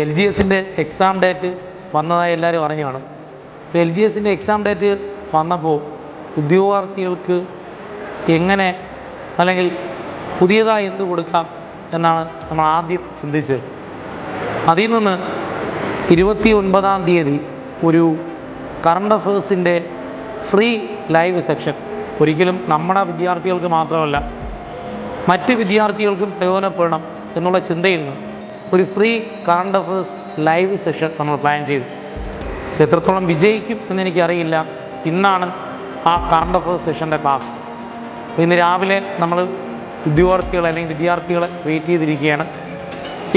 L G എസിന്റെ exam date വന്നതായി എല്ലാവരും അറിഞ്ഞു കാണും. അപ്പോൾ എൽ ജി എസിന്റെ എക്സാം ഡേറ്റ് വന്നപ്പോൾ ഉദ്യോഗാർത്ഥികൾക്ക് എങ്ങനെ അല്ലെങ്കിൽ പുതിയതായി എന്ത് കൊടുക്കാം എന്നാണ് നമ്മൾ ആദ്യം ചിന്തിച്ചത്. അതിൽ നിന്ന് ഇരുപത്തി ഒൻപതാം തീയതി ഒരു കറണ്ട് അഫേഴ്സിന്റെ ഫ്രീ ലൈവ് സെക്ഷൻ ഒരിക്കലും നമ്മുടെ വിദ്യാർത്ഥികൾക്ക് മാത്രമല്ല മറ്റ് വിദ്യാർത്ഥികൾക്കും പ്രയോജനപ്പെടണം എന്നുള്ള ചിന്തയിൽ നിന്ന് ഒരു free current affairs live session നമ്മൾ പ്ലാൻ ചെയ്തു. എത്രത്തോളം വിജയിക്കും എന്ന് എന്നെനിക്കറിയില്ല ഇന്നാണ് ആ കറണ്ട് അഫേഴ്സ് സെഷന്റെ ക്ലാസ് ഇന്ന് രാവിലെ നമ്മൾ ഉദ്യോഗാർത്ഥികൾ അല്ലെങ്കിൽ വിദ്യാർത്ഥികളെ വെയിറ്റ് ചെയ്തിരിക്കുകയാണ്.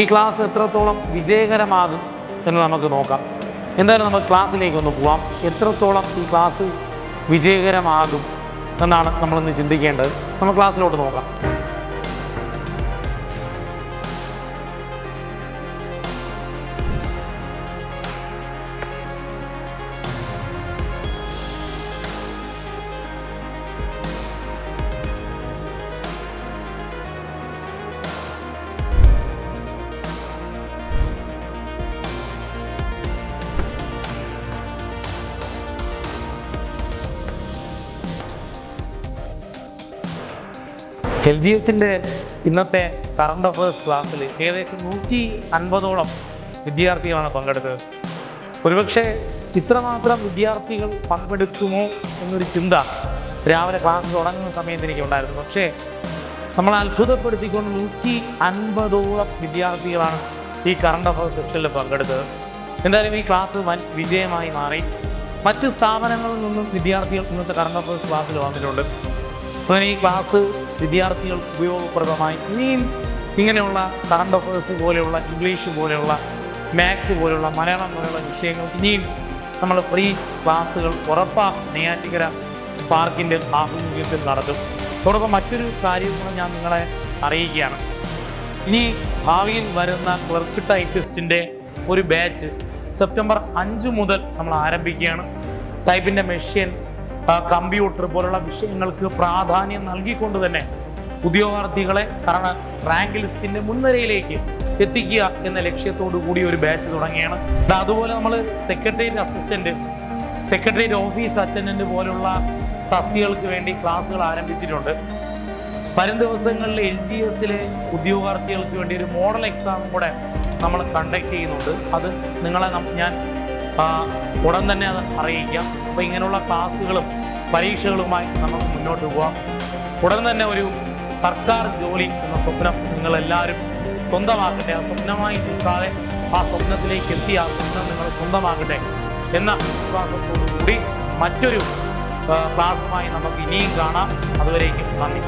ഈ ക്ലാസ് എത്രത്തോളം വിജയകരമാകും എന്ന് നമുക്ക് നോക്കാം. എന്തായാലും നമ്മൾ ക്ലാസ്സിലേക്ക് ഒന്ന് പോവാം. എത്രത്തോളം ഈ ക്ലാസ് വിജയകരമാകും എന്നാണ് നമ്മളിന്ന് ചിന്തിക്കേണ്ടത്. നമ്മൾ ക്ലാസ്സിലോട്ട് നോക്കാം. എൽ ജി എസിന്റെ ഇന്നത്തെ കറണ്ട് അഫയേഴ്സ് ക്ലാസ്സിൽ ഏകദേശം നൂറ്റി അൻപതോളം വിദ്യാർത്ഥികളാണ് പങ്കെടുത്തത്. ഒരുപക്ഷെ ഇത്രമാത്രം വിദ്യാർത്ഥികൾ പങ്കെടുക്കുമോ എന്നൊരു ചിന്ത രാവിലെ ക്ലാസ് തുടങ്ങുന്ന സമയത്ത് എനിക്ക് ഉണ്ടായിരുന്നു പക്ഷേ നമ്മൾ അത്ഭുതപ്പെടുത്തിക്കൊണ്ട് നൂറ്റി അൻപതോളം വിദ്യാർത്ഥികളാണ് ഈ കറണ്ട് അഫയേഴ്സ് സെക്ഷനിൽ പങ്കെടുത്തത്. എന്തായാലും ഈ ക്ലാസ് വൻ വിജയമായി മാറി. മറ്റ് സ്ഥാപനങ്ങളിൽ നിന്നും വിദ്യാർത്ഥികൾ ഇന്നത്തെ കറണ്ട് അഫയേഴ്സ് ക്ലാസ്സിൽ വന്നിട്ടുണ്ട്. അപ്പോൾ ഈ ക്ലാസ് വിദ്യാർത്ഥികൾക്ക് ഉപയോഗപ്രദമായി ഇനിയും ഇങ്ങനെയുള്ള കറണ്ട് അഫയേഴ്സ് പോലെയുള്ള ഇംഗ്ലീഷ് പോലെയുള്ള മാത്സ് പോലെയുള്ള മലയാളം പോലെയുള്ള വിഷയങ്ങൾ ഇനിയും നമ്മൾ ഫ്രീ ക്ലാസ്സുകൾ ഉറപ്പാ നെയ്യാറ്റിക്കര പാർക്കിന്റെ ആഭിമുഖ്യത്തിൽ നടത്തും തുടർന്ന് മറ്റൊരു കാര്യം കൂടെ ഞാൻ നിങ്ങളെ അറിയിക്കുകയാണ്. ഇനി ഭാവിയിൽ വരുന്ന ക്ലർക്ക് ടൈപ്പിസ്റ്റിന്റെ ഒരു ബാച്ച് സെപ്റ്റംബർ അഞ്ച് മുതൽ നമ്മൾ ആരംഭിക്കുകയാണ്. ടൈപ്പിന്റെ മെഷീൻ കമ്പ്യൂട്ടർ പോലുള്ള വിഷയങ്ങൾക്ക് പ്രാധാന്യം നൽകിക്കൊണ്ട് തന്നെ ഉദ്യോഗാർത്ഥികളെ റാങ്ക് ലിസ്റ്റിന്റെ മുൻനിരയിലേക്ക് എത്തിക്കുക എന്ന ലക്ഷ്യത്തോടു കൂടി ഒരു ബാച്ച് തുടങ്ങിയാണ് അതുപോലെ നമ്മൾ secretariat assistant secretariat office attendant പോലുള്ള തസ്തികൾക്ക് വേണ്ടി ക്ലാസ്സുകൾ ആരംഭിച്ചിട്ടുണ്ട്. വരും ദിവസങ്ങളിൽ എൽ ജി എസിലെ ഉദ്യോഗാർത്ഥികൾക്ക് വേണ്ടി ഒരു മോഡൽ എക്സാം കൂടെ നമ്മൾ കണ്ടക്ട് ചെയ്യുന്നുണ്ട്. അത് നിങ്ങളെ ഞാൻ ഉടൻ തന്നെ അത് അറിയിക്കാം. അപ്പോൾ ഇങ്ങനെയുള്ള ക്ലാസ്സുകളും പരീക്ഷകളുമായി നമുക്ക് മുന്നോട്ട് പോകാം ഉടൻ തന്നെ ഒരു സർക്കാർ ജോലി എന്ന സ്വപ്നം നിങ്ങളെല്ലാവരും സ്വന്തമാക്കട്ടെ. ആ സ്വപ്നമായി നിൽക്കാതെ ആ സ്വപ്നത്തിലേക്ക് എത്തി ആ സ്വപ്നം നിങ്ങൾ സ്വന്തമാക്കട്ടെ എന്ന വിശ്വാസത്തോടു കൂടി മറ്റൊരു ക്ലാസ്സുമായി നമുക്ക് ഇനിയും കാണാം. അതുവരേക്കും നന്ദി.